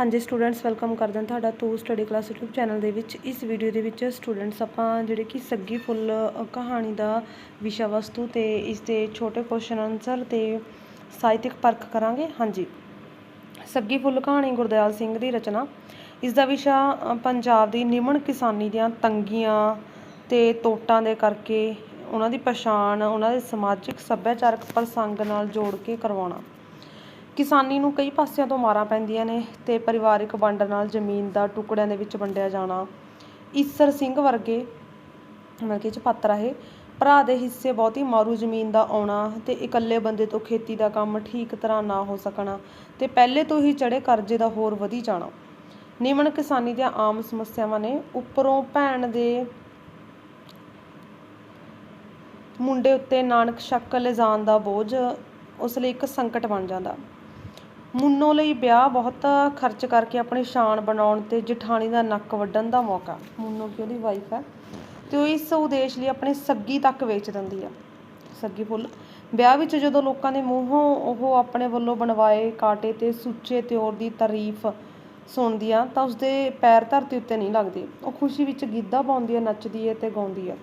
ਹਾਂਜੀ students welcome ਕਰਦੇ ਹਾਂ ਤੁਹਾਡਾ ਤੂ ਸਟੱਡੀ ਕਲਾਸ YouTube ਚੈਨਲ ਦੇ ਵਿੱਚ। ਇਸ ਵੀਡੀਓ ਦੇ ਵਿੱਚ ਸਟੂਡੈਂਟਸ ਆਪਾਂ ਜਿਹੜੇ ਕਿ ਸੱਗੀ ਫੁੱਲ ਕਹਾਣੀ ਦਾ ਵਿਸ਼ਾ ਵਸਤੂ ਤੇ ਇਸ ਦੇ ਛੋਟੇ ਕੁਐਸਚਨ ਆਨਸਰ ਤੇ ਸਾਹਿਤਿਕ ਪਰਖ ਕਰਾਂਗੇ। ਹਾਂਜੀ। ਸੱਗੀ ਫੁੱਲ ਕਹਾਣੀ ਗੁਰਦਿਆਲ ਸਿੰਘ ਦੀ ਰਚਨਾ। ਇਸ ਦਾ ਵਿਸ਼ਾ ਪੰਜਾਬ ਦੀ ਨਿਮਨ ਕਿਸਾਨੀ ਦੀਆਂ ਤੰਗੀਆਂ ਤੇ ਤੋਟਾਂ ਦੇ ਕਰਕੇ ਉਹਨਾਂ ਦੀ ਪਛਾਣ, ਉਹਨਾਂ ਦੇ ਸਮਾਜਿਕ ਸੱਭਿਆਚਾਰਕ ਪ੍ਰਸੰਗ ਨਾਲ ਜੋੜ ਕੇ ਕਰਵਾਉਣਾ। ਕਿਸਾਨੀ ਨੂੰ ਕਈ ਪਾਸਿਆਂ ਤੋਂ ਮਾਰਾਂ ਪੈਂਦੀਆਂ ਨੇ ਤੇ ਪਰਿਵਾਰਿਕ ਵੰਡ ਨਾਲ ਜ਼ਮੀਨ ਦਾ ਟੁਕੜਿਆਂ ਦੇ ਵਿੱਚ ਵੰਡਿਆ ਜਾਣਾ। ਈਸਰ ਸਿੰਘ ਵਰਗੇ ਮਤਲਬ ਕਿ ਇਹ ਇਹ। ਭਰਾ ਦੇ ਹਿੱਸੇ ਬਹੁਤੀ ਮਾਰੂ ਜ਼ਮੀਨ ਦਾ ਆਉਣਾ ਤੇ ਇਕੱਲੇ ਬੰਦੇ ਤੋਂ ਖੇਤੀ ਦਾ ਕੰਮ ਠੀਕ ਤਰ੍ਹਾਂ ਨਾ ਹੋ ਸਕਣਾ ਤੇ ਪਹਿਲੇ ਤੋਂ ਹੀ ਚੜੇ ਕਰਜ਼ੇ ਦਾ ਹੋਰ ਵਧੀ ਜਾਣਾ। ਨਿਮਨ ਕਿਸਾਨੀ ਦੀਆਂ ਆਮ ਸਮੱਸਿਆਵਾਂ ਨੇ। ਉੱਪਰੋਂ ਭੈਣ ਦੇ ਮੁੰਡੇ ਉੱਤੇ ਨਾਨਕ ਸ਼ੱਕ ਲਿਜਾਣ ਦਾ ਬੋਝ, ਉਸ ਲਈ ਇੱਕ ਸੰਕਟ ਬਣ ਜਾਂਦਾ। ਮੁੰਨੋ ਲਈ ਵਿਆਹ ਬਹੁਤ ਖਰਚ ਕਰਕੇ ਆਪਣੀ ਸ਼ਾਨ ਬਣਾਉਣ ਅਤੇ ਜੇਠਾਣੀ ਦਾ ਨੱਕ ਵੱਢਣ ਦਾ ਮੌਕਾ। ਮੁੰਨੋ ਕਿ ਉਹਦੀ ਵਾਈਫ ਹੈ? ਅਤੇ ਉਹ ਇਸ ਉਦੇਸ਼ ਲਈ ਆਪਣੇ ਸੱਗੀ ਤੱਕ ਵੇਚ ਦਿੰਦੀ ਆ। ਸੱਗੀ ਫੁੱਲ। ਵਿਆਹ ਵਿੱਚ ਜਦੋਂ ਲੋਕਾਂ ਦੇ ਮੂੰਹੋਂ ਉਹ ਆਪਣੇ ਵੱਲੋਂ ਬਣਵਾਏ ਕਾਟੇ ਤੇ ਸੁੱਚੇ ਤਿਉਰ ਦੀ ਤਾਰੀਫ ਸੁਣਦੀ ਆ ਤਾਂ ਉਸਦੇ ਪੈਰ ਧਰਤੀ ਉੱਤੇ ਨਹੀਂ ਲੱਗਦੇ। ਉਹ ਖੁਸ਼ੀ ਵਿੱਚ ਗਿੱਧਾ ਪਾਉਂਦੀ ਹੈ ਨੱਚਦੀ ਹੈ ਤੇ ਗਾਉਂਦੀ ਹੈ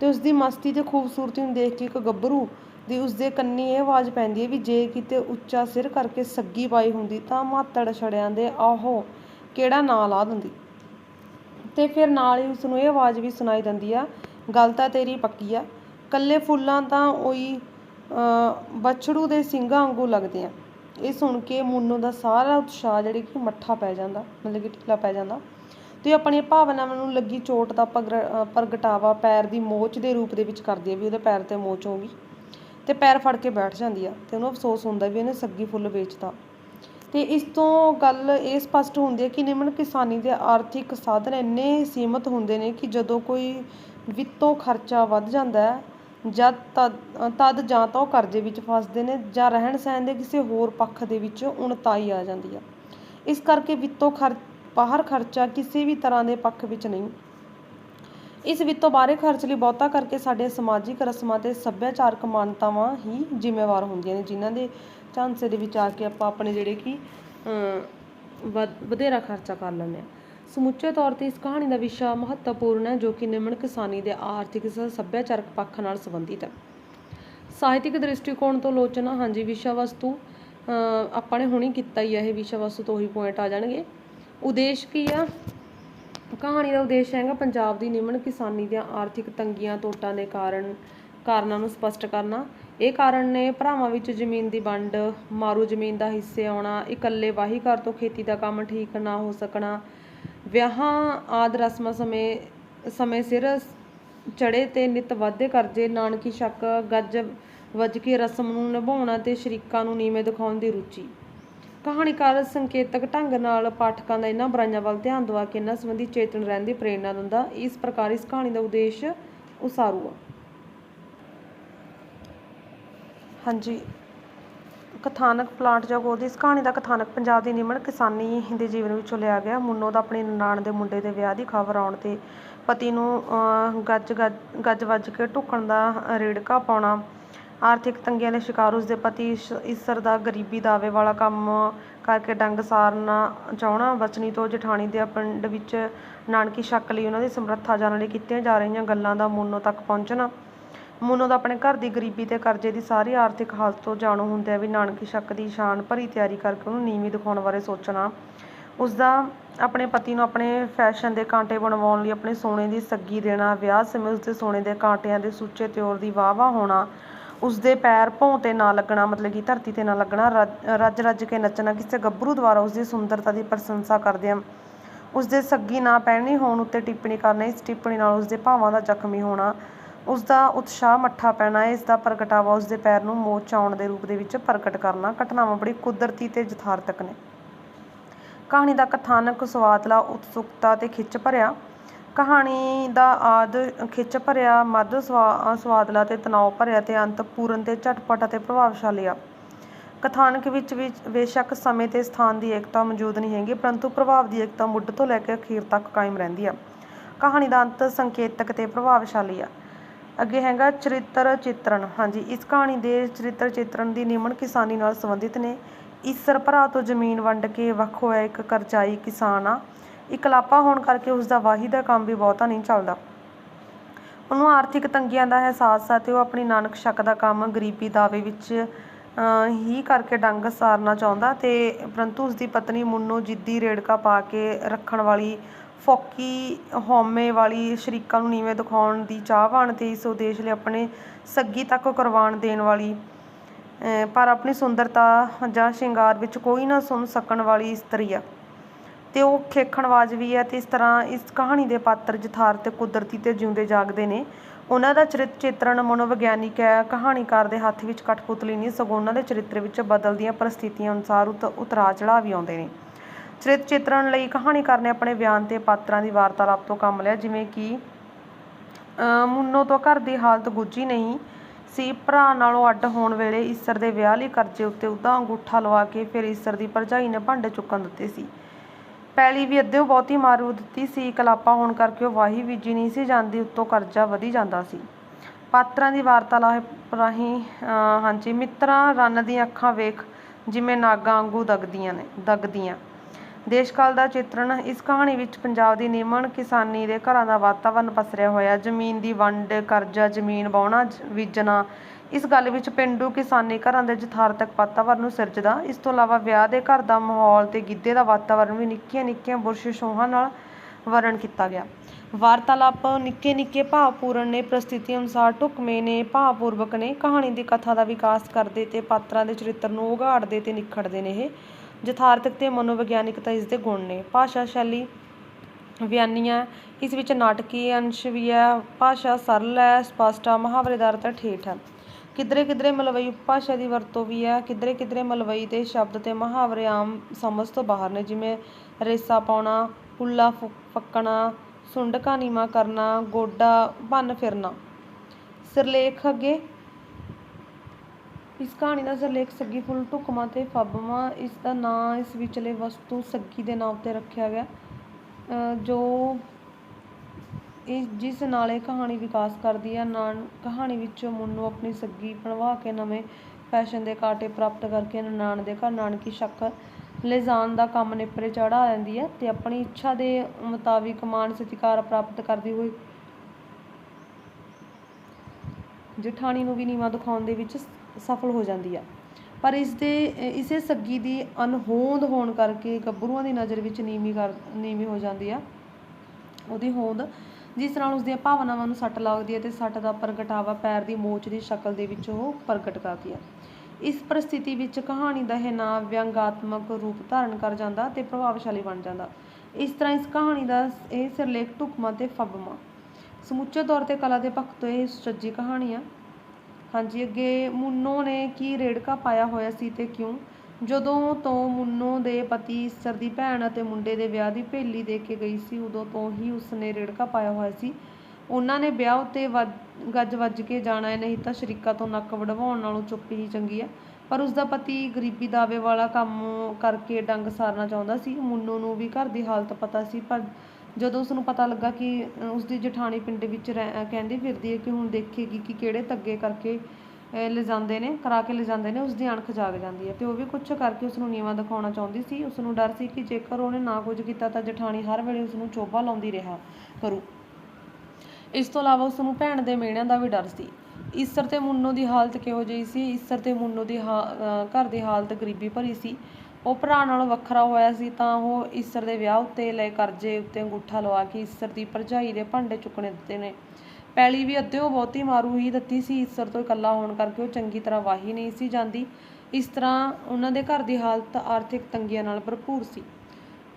ਤੇ ਉਸਦੀ ਮਸਤੀ ਤੇ ਖੂਬਸੂਰਤੀ ਨੂੰ ਦੇਖ ਕੇ ਇੱਕ ਗੱਭਰੂ ਦੀ ਉਸਦੇ ਕੰਨੀ ਇਹ ਆਵਾਜ਼ ਪੈਂਦੀ ਹੈ ਵੀ ਜੇ ਕਿਤੇ ਉੱਚਾ ਸਿਰ ਕਰਕੇ ਸੱਗੀ ਪਾਈ ਹੁੰਦੀ ਤਾਂ ਮਾਤੜ ਛੜਿਆਂ ਦੇ ਆਹੋ ਕਿਹੜਾ ਨਾਂ ਲਾ ਦਿੰਦੀ। ਤੇ ਫਿਰ ਨਾਲ ਹੀ ਉਸ ਨੂੰ ਇਹ ਆਵਾਜ਼ ਵੀ ਸੁਣਾਈ ਦਿੰਦੀ ਆ, ਗੱਲ ਤਾਂ ਤੇਰੀ ਪੱਕੀ ਆ, ਕੱਲੇ ਫੁੱਲਾਂ ਤਾਂ ਉਹੀ ਬਛੜੂ ਦੇ ਸਿੰਗਾਂ ਵਾਂਗੂ ਲੱਗਦੇ ਆ। ਇਹ ਸੁਣ ਕੇ ਮੁੰਨੋ ਦਾ ਸਾਰਾ ਉਤਸ਼ਾਹ ਜਿਹੜੀ ਕਿ ਮੱਠਾ ਪੈ ਜਾਂਦਾ, ਮਤਲਬ ਕਿ ਢਿੱਲਾ ਪੈ ਜਾਂਦਾ। ਤੇ ਆਪਣੀਆਂ ਭਾਵਨਾਵਾਂ ਨੂੰ ਲੱਗੀ ਚੋਟ ਦਾ ਪਗਰ- ਪ੍ਰਗਟਾਵਾ ਪੈਰ ਦੀ ਮੋਚ ਦੇ ਰੂਪ ਦੇ ਵਿੱਚ ਕਰਦੀ ਹੈ ਵੀ ਉਹਦੇ ਪੈਰ ਤੇ ਮੋਚ ਹੋ ਗਈ ਤੇ ਪੈਰ ਫੜ ਕੇ ਬੈਠ ਜਾਂਦੀ ਆ ਤੇ ਉਹਨੂੰ ਅਫਸੋਸ ਹੁੰਦਾ ਵੀ ਇਹਨੇ ਸੱਗੀ ਫੁੱਲ ਵੇਚਤਾ। ਤੇ ਇਸ ਤੋਂ ਗੱਲ ਇਹ ਸਪਸ਼ਟ ਹੁੰਦੀ ਹੈ ਕਿ ਨਿਮਨ ਕਿਸਾਨੀ ਦੇ ਆਰਥਿਕ ਸਾਧਨ ਇੰਨੇ ਸੀਮਤ ਹੁੰਦੇ ਨੇ ਕਿ ਜਦੋਂ ਕੋਈ ਵਿੱਤੋਂ ਖਰਚਾ ਵੱਧ ਜਾਂਦਾ ਹੈ ਜਦ ਤਦ ਤਦ ਜਾਂ ਤਾਂ ਉਹ ਕਰਜ਼ੇ ਵਿੱਚ ਫਸਦੇ ਨੇ, ਜਾਂ ਰਹਿਣ ਸਹਿਣ ਦੇ ਕਿਸੇ ਹੋਰ ਪੱਖ ਦੇ ਵਿੱਚ ਉਣਤਾਈ ਆ ਜਾਂਦੀ ਆ। ਇਸ ਕਰਕੇ ਵਿੱਤੋਂ ਖਰ, ਬਾਹਰ ਖਰਚਾ ਕਿਸੇ ਵੀ ਤਰ੍ਹਾਂ ਦੇ ਪੱਖ ਵਿੱਚ ਨਹੀਂ। ਇਸ ਵਿੱਤੋਂ ਬਾਹਰੇ ਖਰਚ ਲਈ ਬਹੁਤਾ ਕਰਕੇ ਸਾਡੇ ਸਮਾਜਿਕ ਰਸਮਾਂ ਤੇ ਸੱਭਿਆਚਾਰਕ ਮਾਨਤਾਵਾਂ ਹੀ ਜ਼ਿੰਮੇਵਾਰ ਹੁੰਦੀਆਂ ਨੇ, ਜਿਨ੍ਹਾਂ ਦੇ ਝਾਂਸੇ ਦੇ ਵਿੱਚ ਆ ਕੇ ਆਪਾਂ ਆਪਣੇ ਜਿਹੜੇ ਕਿ ਵਧੇਰਾ ਖਰਚਾ ਕਰ ਲੈਂਦੇ ਹਾਂ। ਸਮੁੱਚੇ ਤੌਰ ਤੇ ਇਸ ਕਹਾਣੀ ਦਾ ਵਿਸ਼ਾ ਮਹੱਤਵਪੂਰਨ ਹੈ, ਜੋ ਕਿ ਨਿਮਨ ਕਿਸਾਨੀ ਦੇ ਆਰਥਿਕ ਸੱਭਿਆਚਾਰਕ ਪੱਖ ਨਾਲ ਸੰਬੰਧਿਤ ਹੈ। ਸਾਹਿਤਿਕ ਦ੍ਰਿਸ਼ਟੀਕੋਣ ਤੋਂ ਲੋਚਨਾ, ਹਾਂਜੀ ਵਿਸ਼ਾ ਵਸਤੂ ਆਪਾਂ ਨੇ ਹੁਣੇ ਕੀਤਾ ਹੀ ਹੈ ਇਹ ਵਿਸ਼ਾ ਵਸਤੂ ਤੋਂ ਉਹੀ ਪੁਆਇੰਟ ਆ ਜਾਣਗੇ। ਉਦੇਸ਼ ਕੀ ਆ? ਕਹਾਣੀ ਦਾ ਉਦੇਸ਼ ਹੈਗਾ ਪੰਜਾਬ ਦੀ ਨਿਮਨ ਕਿਸਾਨੀ ਦੀਆਂ ਆਰਥਿਕ ਤੰਗੀਆਂ, ਤੋਟਾਂ ਦੇ ਕਾਰਨ, ਕਾਰਨਾਂ ਨੂੰ ਸਪਸ਼ਟ ਕਰਨਾ। ਇਹ ਕਾਰਨ ਨੇ ਭਰਾਵਾਂ ਵਿੱਚ ਜ਼ਮੀਨ ਦੀ ਵੰਡ, ਮਾਰੂ ਜ਼ਮੀਨ ਦਾ ਹਿੱਸੇ ਆਉਣਾ, ਇਕੱਲੇ ਵਾਹੀ ਘਰ ਤੋਂ ਖੇਤੀ ਦਾ ਕੰਮ ਠੀਕ ਨਾ ਹੋ ਸਕਣਾ, ਵਿਆਹਾਂ ਆਦ ਰਸਮਾਂ ਸਮੇਂ ਸਮੇਂ ਸਿਰ ਚੜੇ ਤੇ ਨਿਤ ਵਾਧੇ ਕਰਜ਼ੇ, ਨਾਨਕੀ ਸ਼ੱਕ, ਗੱਜ ਵੱਜ ਕੇ ਰਸਮ ਨੂੰ ਨਿਭਾਉਣਾ ਤੇ ਸ਼ਰੀਕਾਂ ਨੂੰ ਨੀਵੇਂ ਦਿਖਾਉਣ ਦੀ ਰੁਚੀ। ਕਹਾਣੀਕਾਰ ਸੰਕੇਤਕ ਢੰਗ ਨਾਲ ਪਾਠਕਾਂ ਦਾ ਇਹਨਾਂ ਬੁਰਾਈਆਂ ਵੱਲ ਧਿਆਨ ਦਵਾ ਕੇ ਇਹਨਾਂ ਸੰਬੰਧੀ ਚੇਤਨ ਰਹਿਣ ਦੀ ਪ੍ਰੇਰਨਾ ਦਿੰਦਾ ਇਸ ਪ੍ਰਕਾਰ ਇਸ ਕਹਾਣੀ ਦਾ ਉਦੇਸ਼ ਉਸਾਰੂ ਆ। ਹਾਂਜੀ ਕਥਾਨਕ ਪਲਾਂਟ ਜਗੋ ਇਸ ਕਹਾਣੀ ਦਾ ਕਥਾਨਕ ਪੰਜਾਬ ਦੀ ਨਿਮਣ ਕਿਸਾਨੀ ਦੇ ਜੀਵਨ ਵਿੱਚੋਂ ਲਿਆ ਗਿਆ। ਮੁੰਨੋ ਦਾ ਆਪਣੇ ਨਨਾਣ ਦੇ ਮੁੰਡੇ ਦੇ ਵਿਆਹ ਦੀ ਖਬਰ ਆਉਣ ਤੇ ਪਤੀ ਨੂੰ ਅਹ, ਗੱਜ ਗੱਜ ਗੱਜ ਵੱਜ ਕੇ ਢੁੱਕਣ ਦਾ ਰੇੜਕਾ ਪਾਉਣਾ ਆਰਥਿਕ ਤੰਗੀਆਂ ਦੇ ਸ਼ਿਕਾਰ ਉਸਦੇ ਪਤੀ ਇਸ ਈਸਰ ਦਾ ਗਰੀਬੀ ਦਾਅਵੇ ਵਾਲਾ ਕੰਮ ਕਰਕੇ ਡੰਗ ਸਾਰਨਾ ਚਾਹਣਾ। ਬਚਨੀ ਤੋਂ ਜਠਾਣੀ ਦੇ ਪਿੰਡ ਵਿੱਚ ਨਾਨਕੀ ਸ਼ੱਕ ਲਈ ਉਹਨਾਂ ਦੀ ਸਮਰੱਥਾ ਜਾਣਨ ਲਈ ਕੀਤੀਆਂ ਜਾ ਰਹੀਆਂ ਗੱਲਾਂ ਦਾ ਮੋਨੋ ਤੱਕ ਪਹੁੰਚਣਾ। ਮੋਨੋ ਦਾ ਆਪਣੇ ਘਰ ਦੀ ਗਰੀਬੀ ਤੇ ਕਰਜ਼ੇ ਦੀ ਸਾਰੀ ਆਰਥਿਕ ਹਾਲਤ ਤੋਂ ਜਾਣੂ ਹੁੰਦਿਆਂ ਵੀ ਨਾਨਕੀ ਸ਼ੱਕ ਦੀ ਸ਼ਾਨ ਭਰੀ ਤਿਆਰੀ ਕਰਕੇ ਉਹਨੂੰ ਨੀਵੀਂ ਦਿਖਾਉਣ ਬਾਰੇ ਸੋਚਣਾ। ਉਸਦਾ ਆਪਣੇ ਪਤੀ ਨੂੰ ਆਪਣੇ ਫੈਸ਼ਨ ਦੇ ਕਾਂਟੇ ਬਣਵਾਉਣ ਲਈ ਆਪਣੇ ਸੋਨੇ ਦੀ ਸੱਗੀ ਦੇਣਾ, ਵਿਆਹ ਸਮੇਂ ਉਸਦੇ ਸੋਨੇ ਦੇ ਕਾਂਟਿਆਂ ਦੇ ਸੁੱਚੇ ਤਿਉਰ ਦੀ ਵਾਹ-ਵਾਹ ਹੋਣਾ ਉਸਦੇ ਪੈਰ ਭੌਂ ਤੇ ਨਾ ਲੱਗਣਾ, ਮਤਲਬ ਕਿ ਧਰਤੀ ਤੇ ਨਾ ਲੱਗਣਾ, ਰੱਜ- ਰੱਜ ਕੇ ਨੱਚਣਾ, ਕਿਸੇ ਗੱਭਰੂ ਦੁਆਰਾ ਉਸਦੀ ਸੁੰਦਰਤਾ ਦੀ ਪ੍ਰਸ਼ੰਸਾ ਕਰਦਿਆਂ ਉਸਦੇ ਸੱਗੀ ਨਾ ਪਹਿਨੀ ਹੋਣ ਉੱਤੇ ਟਿੱਪਣੀ ਕਰਨਾ, ਇਸ ਟਿੱਪਣੀ ਨਾਲ ਉਸਦੇ ਭਾਵਾਂ ਦਾ ਜ਼ਖਮੀ ਹੋਣਾ, ਉਸਦਾ ਉਤਸ਼ਾਹ ਮੱਠਾ ਪੈਣਾ, ਇਸ ਦਾ ਪ੍ਰਗਟਾਵਾ ਉਸਦੇ ਪੈਰ ਨੂੰ ਮੋਚ ਆਉਣ ਦੇ ਰੂਪ ਦੇ ਵਿੱਚ ਪ੍ਰਗਟ ਕਰਨਾ, ਘਟਨਾਵਾਂ ਬੜੀ ਕੁਦਰਤੀ ਤੇ ਯਥਾਰਥਕ ਨੇ। ਕਹਾਣੀ ਦਾ ਕਥਾਨਕ ਸਵਾਦਲਾ ਉਤਸੁਕਤਾ ਤੇ ਖਿੱਚ ਭਰਿਆ। ਕਹਾਣੀ ਦਾ ਆਦਿ ਖਿੱਚ ਭਰਿਆ, ਮੱਧ ਸਵਾ- ਸੁਆਦਲਾ ਤੇ ਤਣਾਅ ਭਰਿਆ ਤੇ ਅੰਤ ਪੂਰਨ ਤੇ ਝਟਪਟ ਅਤੇ ਪ੍ਰਭਾਵਸ਼ਾਲੀ ਆ। ਕਥਾਨਕ ਵਿੱਚ ਵੀ ਬੇਸ਼ੱਕ ਸਮੇਂ ਤੇ ਸਥਾਨ ਦੀ ਏਕਤਾ ਮੌਜੂਦ ਨਹੀਂ ਹੈਗੀ, ਪਰੰਤੂ ਪ੍ਰਭਾਵ ਦੀ ਏਕਤਾ ਮੁੱਢ ਤੋਂ ਲੈ ਕੇ ਅਖੀਰ ਤੱਕ ਕਾਇਮ ਰਹਿੰਦੀ ਆ। ਕਹਾਣੀ ਦਾ ਅੰਤ ਸੰਕੇਤਕ ਤੇ ਪ੍ਰਭਾਵਸ਼ਾਲੀ ਆ। ਅੱਗੇ ਹੈਗਾ ਚਰਿੱਤਰ ਚਿੱਤਰਣ। ਹਾਂਜੀ, ਇਸ ਕਹਾਣੀ ਦੇ ਚਰਿੱਤਰ ਚਿੱਤਰਣ ਦੀ ਨਿਮਨ ਕਿਸਾਨੀ ਨਾਲ ਸੰਬੰਧਿਤ ਨੇ। ਈਸਰ ਭਰਾ ਤੋਂ ਜ਼ਮੀਨ ਵੰਡ ਕੇ ਵੱਖ ਹੋਇਆ ਇੱਕ ਕਰਜ਼ਾਈ ਕਿਸਾਨ ਆ। ਇਕਲਾਪਾ ਹੋਣ ਕਰਕੇ ਉਸਦਾ ਵਾਹੀ ਦਾ ਕੰਮ ਵੀ ਬਹੁਤਾ ਨਹੀਂ ਚੱਲਦਾ। ਉਹਨੂੰ ਆਰਥਿਕ ਤੰਗੀਆਂ ਦਾ ਅਹਿਸਾਸ ਆ ਤੇ ਉਹ ਆਪਣੀ ਨਾਨਕ ਸ਼ੱਕ ਦਾ ਕੰਮ ਗਰੀਬੀ ਦਾਅਵੇ ਵਿੱਚ ਅਹ, ਹੀ ਕਰਕੇ ਡੰਗ ਸਾਰਨਾ ਚਾਹੁੰਦਾ ਤੇ ਪਰੰਤੂ ਉਸਦੀ ਪਤਨੀ ਮੁੰਨੋ ਜਿੱਦੀ ਰੇੜਕਾ ਪਾ ਕੇ ਰੱਖਣ ਵਾਲੀ ਫੋਕੀ ਹਉਮੈ ਵਾਲੀ ਸ਼ਰੀਕਾਂ ਨੂੰ ਨੀਵੇਂ ਦਿਖਾਉਣ ਦੀ ਚਾਹਵਾਨ ਤੇ ਇਸ ਉਦੇਸ਼ ਲਈ ਆਪਣੇ ਸੱਗੀ ਤੱਕ ਕੁਰਬਾਨ ਦੇਣ ਵਾਲੀ ਅਹ, ਪਰ ਆਪਣੀ ਸੁੰਦਰਤਾ ਜਾਂ ਸ਼ਿੰਗਾਰ ਵਿੱਚ ਕੋਈ ਨਾ ਸੁਣ ਸਕਣ ਵਾਲੀ ਇਸਤਰੀ ਆ। ਤੇ ਉਹ ਖੇਖਣਵਾਜ ਵੀ ਹੈ ਤੇ ਇਸ ਤਰ੍ਹਾਂ ਇਸ ਕਹਾਣੀ ਦੇ ਪਾਤਰ ਯਥਾਰਥ ਤੇ ਕੁਦਰਤੀ ਤੇ ਜਿਉਂਦੇ ਜਾਗਦੇ ਨੇ। ਉਹਨਾਂ ਦਾ ਚਰਿੱਤਰ ਚਿੱਤਰਣ ਮਨੋਵਿਗਿਆਨਿਕ ਹੈ। ਕਹਾਣੀਕਾਰ ਦੇ ਹੱਥ ਵਿੱਚ ਕਠਪੁਤਲੀ ਨਹੀਂ, ਸਗੋਂ ਉਹਨਾਂ ਦੇ ਚਰਿੱਤਰ ਵਿੱਚ ਬਦਲਦੀਆਂ ਪਰਿਸਥਿਤੀਆਂ ਅਨੁਸਾਰ ਉਤ ਉਤਰਾਅ ਚੜਾਅ ਵੀ ਆਉਂਦੇ ਨੇ। ਚਰਿਤ ਚਿੱਤਰਣ ਲਈ ਕਹਾਣੀਕਾਰ ਨੇ ਆਪਣੇ ਬਿਆਨ ਤੇ ਪਾਤਰਾਂ ਦੀ ਵਾਰਤਾਲਾਪ ਤੋਂ ਕੰਮ ਲਿਆ, ਜਿਵੇਂ ਕਿ ਅਹ ਮੁੰਨੋ ਤੋਂ ਘਰ ਦੀ ਹਾਲਤ ਗੁੱਝੀ ਨਹੀਂ ਸੀ, ਭਰਾ ਨਾਲੋਂ ਅੱਡ ਹੋਣ ਵੇਲੇ ਈਸਰ ਦੇ ਵਿਆਹ ਲਈ ਕਰਜ਼ੇ ਉੱਤੇ ਉਹਦਾ ਅੰਗੂਠਾ ਲਵਾ ਕੇ ਫਿਰ ਈਸਰ ਦੀ ਭਰਜਾਈ ਨੇ ਭਾਂਡੇ ਚੁੱਕਣ ਦਿੱਤੇ ਸੀ। ਪੈਲੀ ਵੀ ਅੱਧੇ ਬਹੁਤੀ ਮਾਰੂ ਦਿੱਤੀ ਸੀ ਕਲਾਪਾ ਹੋਣ ਕਰਕੇ ਉਹ ਵਾਹੀ ਬੀਜੀ ਨਹੀਂ ਸੀ, ਜਾਂਦੀ ਉੱਤੋਂ ਕਰਜ਼ਾ ਵਧੀ ਜਾਂਦਾ ਸੀ। ਪਾਤਰਾਂ ਦੀ ਵਾਰਤਾਲਾਪ ਰਾਹੀਂ ਹਾਂਜੀ, ਮਿੱਤਰਾਂ ਰੰਨ ਦੀਆਂ ਅੱਖਾਂ ਵੇਖ ਜਿਵੇਂ ਨਾਗਾਂ ਵਾਂਗੂ ਦਗਦੀਆਂ ਨੇ, ਦਗਦੀਆਂ। ਦੇਸ਼ਕਾਲ ਦਾ ਚਿੱਤਰਣ, ਇਸ ਕਹਾਣੀ ਵਿੱਚ ਪੰਜਾਬ ਦੀ ਨਿਮਣ ਕਿਸਾਨੀ ਦੇ ਘਰਾਂ ਦਾ ਵਾਤਾਵਰਣ ਪਸਰਿਆ ਹੋਇਆ। ਜ਼ਮੀਨ ਦੀ ਵੰਡ, ਕਰਜ਼ਾ, ਜ਼ਮੀਨ ਵਾਹੁਣਾ ਬੀਜਣਾ ਇਸ ਗੱਲ ਵਿੱਚ ਪਿੰਡੂ ਕਿਸਾਨੀ ਘਰਾਂ ਦੇ ਯਥਾਰਥਕ ਵਾਤਾਵਰਨ ਨੂੰ ਸਿਰਜਦਾ, ਇਸ ਤੋਂ ਇਲਾਵਾ ਵਿਆਹ ਦੇ ਘਰ ਦਾ ਮਾਹੌਲ ਤੇ ਗਿੱਧੇ ਦਾ ਵਾਤਾਵਰਨ ਵੀ ਨਿੱਕੀਆਂ ਨਿੱਕੀਆਂ ਬੁਰਸ਼-ਸ਼ੋਹਾਂ ਨਾਲ ਵਰਣ ਕੀਤਾ ਗਿਆ। ਵਾਰਤਾਲਾਪ ਨਿੱਕੇ ਨਿੱਕੇ ਭਾਵਪੂਰਨ ਨੇ ਪ੍ਰਸਥਿਤੀ ਅਨੁਸਾਰ ਢੁਕਵੇਂ ਨੇ, ਭਾਵਪੂਰਵਕ ਨੇ ਕਹਾਣੀ ਦੀ ਕਥਾ ਦਾ ਵਿਕਾਸ ਕਰਦੇ ਤੇ ਪਾਤਰਾਂ ਦੇ ਚਰਿੱਤਰ ਨੂੰ ਉਘਾੜਦੇ ਤੇ ਨਿਖੜਦੇ ਨੇ ਇਹ। ਯਥਾਰਥਕ ਤੇ ਮਨੋਵਿਗਿਆਨਿਕਤਾ ਇਸ ਦੇ ਗੁਣ ਨੇ। ਭਾਸ਼ਾ ਸ਼ੈਲੀ ਬਿਆਨੀਆਂ ਇਸ ਵਿੱਚ ਨਾਟਕੀ ਅੰਸ਼ ਵੀ ਹੈ ਭਾਸ਼ਾ ਸਰਲ ਹੈ, ਸਪਸ਼ਟ ਆ ਮੁਹਾਵਰੇਦਾਰ ਤੇ ਠੇਠ ਹੈ ਕਿਧਰੇ ਕਿਧਰੇ ਮਲਵਈ ਉਪਭਾਸ਼ਾ ਦੀ ਵਰਤੋਂ ਵੀ ਹੈ, ਕਿਧਰੇ ਕਿਧਰੇ ਮਲਵਈ ਦੇ ਸ਼ਬਦ ਤੇ ਮੁਹਾਵਰੇ ਆਮ ਸਮਝ ਤੋਂ ਬਾਹਰ ਨੇ, ਜਿਵੇਂ ਰੇਸਾ ਪਾਉਣਾ ਹੁੱਲਾ ਫੱਕਣਾ, ਸੁੰਡਕਾ ਨੀਵਾਂ ਕਰਨਾ, ਗੋਡਾ ਭੰਨ ਫਿਰਨਾ। ਸਿਰਲੇਖ ਅੱਗੇ। ਇਸ ਕਹਾਣੀ ਦਾ ਸਿਰਲੇਖ ਸੱਗੀ ਫੁੱਲ ਢੁਕਵਾਂ ਤੇ ਫੱਬਵਾਂ, ਇਸ ਦਾ ਨਾਂ ਇਸ ਵਿਚਲੇ ਵਸਤੂ ਸੱਗੀ ਦੇ ਨਾਮ ਤੇ ਰੱਖਿਆ ਗਿਆ, ਅਹ ਜੋ ਇਸ ਜਿਸ ਨਾਲ ਇਹ ਕਹਾਣੀ ਵਿਕਾਸ ਕਰਦੀ ਹੈ ਨਾਨ ਕਹਾਣੀ ਵਿੱਚੋਂ ਮੁੰਨੂ ਆਪਣੀ ਸੱਗੀ ਬਣਵਾ ਕੇ ਨਵੇਂ ਫੈਸ਼ਨ ਦੇ ਕਾਂਟੇ ਪ੍ਰਾਪਤ ਕਰਕੇ ਨਨਾਣ ਦੇ ਘਰ, ਨਾਨਕੀ ਸ਼ੱਕ ਲਿਜਾਣ ਦਾ ਕੰਮ ਨੇਪਰੇ ਚੜਾ ਲੈਂਦੀ ਹੈ ਤੇ ਆਪਣੀ ਇੱਛਾ ਦੇ ਮੁਤਾਬਿਕ ਮਾਨ ਸਤਿਕਾਰ ਪ੍ਰਾਪਤ ਕਰਦੀ ਹੋਈ ਜਠਾਣੀ ਨੂੰ ਵੀ ਨੀਵਾਂ ਦਿਖਾਉਣ ਦੇ ਵਿੱਚ ਸਫਲ ਹੋ ਜਾਂਦੀ ਹੈ ਪਰ ਇਸ ਦੇ, ਇਸੇ ਸੱਗੀ ਦੀ ਅਨਹੋਂਦ ਹੋਣ ਕਰਕੇ ਗੱਭਰੂਆਂ ਦੀ ਨਜ਼ਰ ਵਿੱਚ ਨੀਵੀਂ ਕਰ, ਨੀਵੀਂ ਹੋ ਜਾਂਦੀ ਆ। ਉਹਦੀ ਹੋਂਦ ਜਿਸ ਨਾਲ ਉਸਦੀਆਂ ਭਾਵਨਾਵਾਂ ਨੂੰ ਸੱਟ ਲੱਗਦੀ ਹੈ ਤੇ ਸੱਟ ਦਾ ਪ੍ਰਗਟਾਵਾ ਪੈਰ ਦੀ ਮੋਚ ਦੀ ਸ਼ਕਲ ਦੇ ਵਿੱਚ ਉਹ ਪ੍ਰਗਟ ਕਰਦੀ ਹੈ। ਇਸ ਪਰਿਸਥਿਤੀ ਵਿੱਚ ਕਹਾਣੀ ਦਾ ਇਹ ਨਾਮ ਵਿਅੰਗਾਤਮਕ ਰੂਪ ਧਾਰਨ ਕਰ ਜਾਂਦਾ ਤੇ ਪ੍ਰਭਾਵਸ਼ਾਲੀ ਬਣ ਜਾਂਦਾ। ਇਸ ਤਰ੍ਹਾਂ ਇਸ ਕਹਾਣੀ ਦਾ ਇਹ ਸਿਰਲੇਖ ਢੁਕਵਾਂ ਤੇ ਫੱਬਵਾਂ। ਸਮੁੱਚੇ ਤੌਰ ਤੇ ਕਲਾ ਦੇ ਪੱਖ ਤੋਂ ਇਹ ਸੁਚੱਜੀ ਕਹਾਣੀ ਆ। ਹਾਂਜੀ, ਅੱਗੇ ਮੁੰਨੋ ਨੇ ਕੀ ਰੇੜਕਾ ਪਾਇਆ ਹੋਇਆ ਸੀ ਤੇ ਕਿਉਂ? ਜਦੋਂ ਤੋਂ ਮੁੰਨੋ ਦੇ ਪਤੀ ਈਸਰ ਦੀ ਭੈਣ ਅਤੇ ਮੁੰਡੇ ਦੇ ਵਿਆਹ ਦੀ ਭੇਲੀ ਦੇ ਕੇ ਗਈ ਸੀ, ਉਦੋਂ ਤੋਂ ਹੀ ਉਸਨੇ ਰੇੜਕਾ ਪਾਇਆ ਹੋਇਆ ਸੀ। ਉਹਨਾਂ ਨੇ ਵਿਆਹ ਉੱਤੇ ਵੱਜ- ਗੱਜ ਵੱਜ ਕੇ ਜਾਣਾ ਹੈ, ਨਹੀਂ ਤਾਂ ਸ਼ਰੀਕਾ ਤੋਂ ਨੱਕ ਵਡਵਾਉਣ ਨਾਲੋਂ ਚੁੱਪ ਹੀ ਚੰਗੀ ਹੈ। ਪਰ ਉਸਦਾ ਪਤੀ ਗਰੀਬੀ ਦਾਅਵੇ ਵਾਲਾ ਕੰਮ ਕਰਕੇ ਡੰਗ ਸਾਰਨਾ ਚਾਹੁੰਦਾ ਸੀ। ਮੁੰਨੋ ਨੂੰ ਵੀ ਘਰ ਦੀ ਹਾਲਤ ਪਤਾ ਸੀ, ਪਰ ਜਦੋਂ ਉਸਨੂੰ ਪਤਾ ਲੱਗਾ ਕਿ ਉਸਦੀ ਜਠਾਣੀ ਪਿੰਡ ਵਿੱਚ ਰਹਿ- ਕਹਿੰਦੀ ਫਿਰਦੀ ਹੈ ਕਿ ਹੁਣ ਦੇਖੇਗੀ ਕਿ ਕਿਹੜੇ ਤੱਗੇ ਕਰਕੇ ਲਿਜਾਂਦੇ ਨੇ, ਕਰਾ ਕੇ ਲਿਜਾਂਦੇ ਨੇ, ਉਸਦੀ ਅਣਖ ਜਾਗ ਜਾਂਦੀ ਹੈ। ਤੇ ਉਹ ਵੀ ਕੁਛ ਕਰਕੇ ਉਸ ਨੂੰ ਨੀਵਾਂ ਦਿਖਾਉਣਾ ਚਾਹੁੰਦੀ ਸੀ। ਉਸ ਨੂੰ ਡਰ ਸੀ ਕਿ ਜੇਕਰ ਉਹਨੇ ਨਾ ਕੁਝ ਕੀਤਾ ਤਾਂ ਜਠਾਣੀ ਹਰ ਵੇਲੇ ਉਸ ਨੂੰ ਚੋਭਾ ਲਾਉਂਦੀ ਰਿਹਾ ਕਰੂ। ਇਸ ਤੋਂ ਇਲਾਵਾ ਉਸ ਨੂੰ ਭੈਣ ਦੇ ਮਿਹਣਿਆਂ ਦਾ ਵੀ ਡਰ ਸੀ। ਈਸਰ ਤੇ ਮੁੰਨੋ ਦੀ ਹਾਲਤ ਕਿਹੋ ਜਿਹੀ ਸੀ? ਈਸਰ ਤੇ ਮੁੰਨੋ ਦੀ ਹਾ- ਅਹ ਘਰ ਦੀ ਹਾਲਤ ਗਰੀਬੀ ਭਰੀ ਸੀ। ਉਹ ਭਰਾ ਨਾਲੋਂ ਵੱਖਰਾ ਹੋਇਆ ਸੀ ਤਾਂ ਉਹ ਈਸਰ ਦੇ ਵਿਆਹ ਉੱਤੇ ਲਏ ਕਰਜ਼ੇ ਉੱਤੇ ਅੰਗੂਠਾ ਲਵਾ ਕੇ ਈਸਰ ਦੀ ਭਰਜਾਈ ਦੇ ਭਾਂਡੇ ਚੁੱਕਣੇ ਦਿੱਤੇ ਨੇ। ਪੈਲੀ ਵੀ ਅੱਧੇ ਉਹ ਬਹੁਤੀ ਮਾਰੂ ਹੀ ਦਿੱਤੀ ਸੀ, ਈਸਰ ਤੋਂ ਇਕੱਲਾ ਹੋਣ ਕਰਕੇ ਉਹ ਚੰਗੀ ਤਰ੍ਹਾਂ ਵਾਹੀ ਨਹੀਂ ਸੀ ਜਾਂਦੀ। ਇਸ ਤਰ੍ਹਾਂ ਉਹਨਾਂ ਦੇ ਘਰ ਦੀ ਹਾਲਤ ਆਰਥਿਕ ਤੰਗੀਆਂ ਨਾਲ ਭਰਪੂਰ ਸੀ।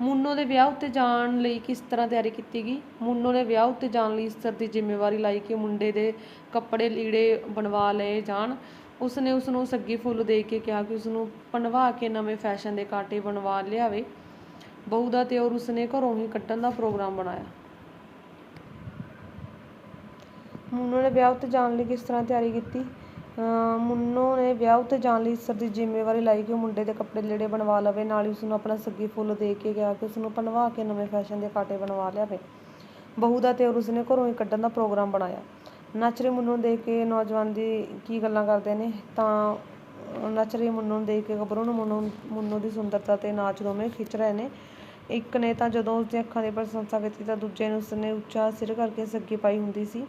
ਮੁੰਨੋ ਦੇ ਵਿਆਹ ਉੱਤੇ ਜਾਣ ਲਈ ਕਿਸ ਤਰ੍ਹਾਂ ਤਿਆਰੀ ਕੀਤੀ ਗਈ? ਮੁੰਨੋ ਨੇ ਵਿਆਹ ਉੱਤੇ ਜਾਣ ਲਈ ਈਸਰ ਦੀ ਜ਼ਿੰਮੇਵਾਰੀ ਲਾਈ ਕਿ ਮੁੰਡੇ ਦੇ ਕੱਪੜੇ ਲੀੜੇ ਬਣਵਾ ਲਏ ਜਾਣ। ਉਸਨੇ ਉਸ ਨੂੰ ਸੱਗੀ ਫੁੱਲ ਦੇ ਕੇ ਕਿਹਾ ਕਿ ਉਸ ਨੂੰ ਬਣਵਾ ਕੇ ਨਵੇਂ ਫੈਸ਼ਨ ਦੇ ਕਾਂਟੇ ਬਣਵਾ ਲਿਆਵੇ। ਬਹੂ ਦਾ ਤੇ ਔਰ ਉਸਨੇ ਘਰੋਂ ਹੀ ਕੱਢਣ ਦਾ ਪ੍ਰੋਗਰਾਮ ਬਣਾਇਆ। ਮੁੰਨੋ ਨੇ ਵਿਆਹ ਉੱਤੇ ਜਾਣ ਲਈ ਕਿਸ ਤਰ੍ਹਾਂ ਤਿਆਰੀ ਕੀਤੀ? ਅਹ ਨੇ ਵਿਆਹ ਉੱਤੇ ਜਾਣ ਲਈ ਈਸਰ ਦੀ ਜ਼ਿੰਮੇਵਾਰੀ ਲਾਈ ਕਿ ਉਹ ਮੁੰਡੇ ਦੇ ਕੱਪੜੇ ਲੀੜੇ ਬਣਵਾ ਲਵੇ, ਨਾਲ ਹੀ ਉਸ ਨੂੰ ਆਪਣਾ ਸੱਗੀ ਫੁੱਲ ਦੇ ਕੇ ਗਿਆ ਕਿ ਉਸ ਨੂੰ ਬਣਵਾ ਕੇ ਨਵੇਂ ਫੈਸ਼ਨ ਦੇ ਕਾਟੇ ਬਣਵਾ ਲਿਆਵੇ। ਬਹੂ ਦਾ ਤੇ ਉਸ ਨੇ ਘਰੋਂ ਹੀ ਕੱਢਣ ਦਾ ਪ੍ਰੋਗਰਾਮ ਬਣਾਇਆ। ਨੱਚ ਰਹੇ ਮੁੰਨੋ ਨੂੰ ਦੇਖ ਕੇ ਨੌਜਵਾਨ ਦੀ ਕੀ ਗੱਲਾਂ ਕਰਦੇ ਨੇ? ਤਾਂ ਅਹ ਨੱਚ ਰਹੀ ਮੁੰਨੂ ਨੂੰ ਦੇਖ ਕੇ ਗੱਭਰੂ ਨੂੰ ਮੁੰਨੂ ਮੁੰਨੂ ਦੀ ਸੁੰਦਰਤਾ ਤੇ ਨਾਚ ਦੋਵੇਂ ਖਿੱਚ ਰਹੇ ਨੇ। ਇੱਕ ਨੇ ਤਾਂ ਜਦੋਂ ਉਸ ਦੀਆਂ ਅੱਖਾਂ ਦੀ ਪ੍ਰਸ਼ੰਸਾ ਕੀਤੀ ਤਾਂ ਦੂਜੇ ਨੂੰ ਉਸ ਨੇ ਉੱਚਾ ਸਿਰ ਕਰਕੇ ਸੱਗੀ ਪਾਈ ਹੁੰਦੀ ਸੀ।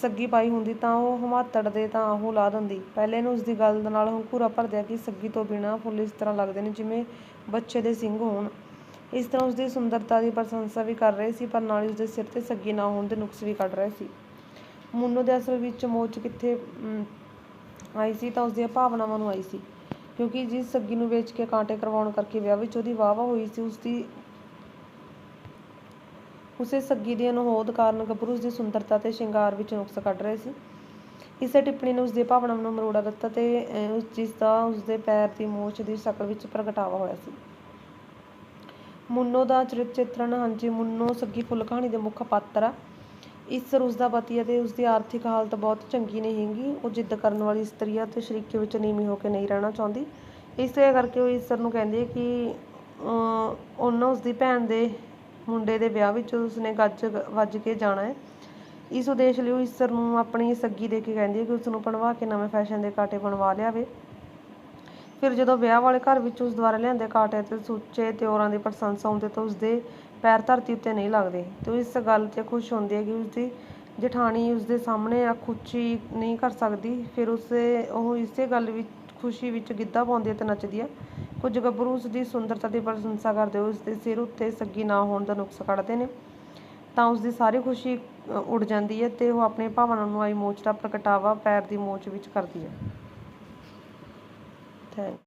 ਸੱਗੀ ਪਾਈ ਹੁੰਦੀ ਤਾਂ ਉਹ ਹਮਾਤੜ ਦੇ ਤਾਂ ਆਹੂ ਲਾ ਦਿੰਦੀ। ਪਹਿਲੇ ਨੂੰ ਉਸਦੀ ਗੱਲ ਨਾਲ ਹੰਕੂਰਾ ਭਰਦਿਆ ਕਿ ਸੱਗੀ ਤੋਂ ਬਿਨਾਂ ਫੁੱਲ ਇਸ ਤਰ੍ਹਾਂ ਲੱਗਦੇ ਨੇ ਜਿਵੇਂ ਬੱਚੇ ਦੇ ਸਿੰਗ ਹੋਣ। ਇਸ ਤਰ੍ਹਾਂ ਉਸਦੀ ਸੁੰਦਰਤਾ ਦੀ ਪ੍ਰਸ਼ੰਸਾ ਵੀ ਕਰ ਰਹੇ ਸੀ ਪਰ ਨਾਲ ਹੀ ਉਸਦੇ ਸਿਰ ਤੇ ਸੱਗੀ ਨਾ ਹੋਣ ਦੇ ਨੁਕਸ ਵੀ ਕੱਢ ਰਹੇ ਸੀ। ਮੁੰਨੂ ਦੇ ਅਸਲ ਵਿੱਚ ਮੋਚ ਕਿੱਥੇ ਅਮ, ਆਈ ਸੀ ਤਾਂ ਉਸਦੀਆਂ ਭਾਵਨਾਵਾਂ ਨੂੰ ਆਈ ਸੀ। ਕਿਉਂਕਿ ਜਿਸ ਸੱਗੀ ਨੂੰ ਵੇਚ ਕੇ ਕਾਂਟੇ ਕਰਵਾਉਣ ਕਰਕੇ ਵਿਆਹ ਵਿੱਚ ਉਹਦੀ ਵਾਹ ਵਾਹ ਹੋਈ ਸੀ ਉਸਦੀ ਉਸੇ ਸੱਗੀ ਦੀ ਅਨਹੋਦ ਕਾਰਨ ਗੱਭਰੂ ਉਸਦੀ ਸੁੰਦਰਤਾ ਤੇ ਸ਼ਿੰਗਾਰ ਵਿੱਚ ਨੁਕਸ ਕੱਢ ਰਹੇ ਸੀ। ਇਸੇ ਟਿੱਪਣੀ ਨੇ ਉਸਦੀ ਭਾਵਨਾਵਾਂ ਨੂੰ ਮਰੋੜਾ ਦਿੱਤਾ ਤੇ ਉਸ ਜਿਸ ਦਾ ਉਸਦੇ ਪੈਰ ਦੀ ਮੋਚ ਦੀ ਸ਼ਕਲ ਵਿੱਚ ਪ੍ਰਗਟਾਵਾ ਹੋਇਆ ਸੀ। ਮੁੰਨੋ ਦਾ ਚਰਿੱਤਰ ਚਿੱਤਰਣ ਹਾਂਜੀ ਮੁੰਨੋ ਸੱਗੀ ਫੁੱਲ ਕਹਾਣੀ ਦੇ ਮੁੱਖ ਪਾਤਰ ਆ। ਈਸਰ ਉਸਦਾ ਪਤੀ ਅਤੇ ਉਸਦੀ ਆਰਥਿਕ ਹਾਲਤ ਬਹੁਤ ਚੰਗੀ ਨਹੀਂ ਹੈਗੀ। ਉਹ ਜਿੱਦ ਕਰਨ ਵਾਲੀ ਇਸਤਰੀ ਆ ਤੇ ਸ਼ਰੀਕੇ ਵਿੱਚ ਨੀਵੀਂ ਹੋ ਕੇ ਨਹੀਂ ਰਹਿਣਾ ਚਾਹੁੰਦੀ। ਇਸੇ ਕਰਕੇ ਉਹ ਈਸਰ ਨੂੰ ਕਹਿੰਦੀ ਹੈ ਕਿ ਅਹ, ਉਹਨਾਂ ਉਸਦੀ ਭੈਣ ਦੇ ਮੁੰਡੇ ਦੇ ਵਿਆਹ ਵਿੱਚ ਉਸਨੇ ਗੱਜ ਵੱਜ ਕੇ ਜਾਣਾ ਹੈ। ਇਸ ਉਦੇਸ਼ ਲਈ ਉਹ ਈਸਰ ਨੂੰ ਆਪਣੀ ਸੱਗੀ ਦੇ ਕੇ ਕਹਿੰਦੀ ਹੈ ਕਿ ਉਸ ਨੂੰ ਬਣਵਾ ਕੇ ਨਵੇਂ ਫੈਸ਼ਨ ਦੇ ਕਾਂਟੇ ਬਣਵਾ ਲਿਆਵੇ। ਫਿਰ ਜਦੋਂ ਵਿਆਹ ਵਾਲੇ ਘਰ ਵਿੱਚ ਉਸ ਦੁਆਰਾ ਲਿਆਂਦੇ ਕਾਂਟੇ ਤੇ ਸੁੱਚੇ ਤੇ ਔਰਾਂ ਦੀ ਪ੍ਰਸ਼ੰਸਾ ਹੁੰਦੀ ਤਾਂ ਉਸਦੇ ਪੈਰ ਧਰਤੀ ਉੱਤੇ ਨਹੀਂ ਲੱਗਦੇ। ਤੇ ਉਹ ਇਸ ਗੱਲ ਤੇ ਖੁਸ਼ ਹੁੰਦੀ ਹੈ ਕਿ ਉਸਦੀ ਜਠਾਣੀ ਉਸਦੇ ਸਾਹਮਣੇ ਅੱਖ ਨਹੀਂ ਕਰ ਸਕਦੀ। ਫਿਰ ਉਸੇ ਉਹ ਇਸੇ ਗੱਲ ਵਿੱਚ ਖੁਸ਼ੀ ਵਿੱਚ ਗਿੱਧਾ ਪਾਉਂਦੀ ਹੈ ਤੇ ਨੱਚਦੀ ਹੈ। ਕੁਝ ਗੱਭਰੂ ਉਸਦੀ ਸੁੰਦਰਤਾ ਦੀ ਪ੍ਰਸ਼ੰਸਾ ਕਰਦੇ ਹੋਏ ਉਸਦੇ ਸਿਰ ਉੱਤੇ ਸੱਗੀ ਨਾ ਹੋਣ ਦਾ ਨੁਕਸ ਕੱਢਦੇ ਨੇ, ਤਾਂ ਉਸਦੀ ਸਾਰੀ ਖੁਸ਼ੀ ਉੱਡ ਜਾਂਦੀ ਹੈ ਤੇ ਉਹ ਆਪਣੇ ਭਾਵਨਾ ਨੂੰ ਆਈ ਮੋਚ ਦਾ ਪ੍ਰਗਟਾਵਾ ਪੈਰ ਦੀ ਮੋਚ ਵਿੱਚ ਕਰਦੀ ਹੈ। ਥੈਂਕ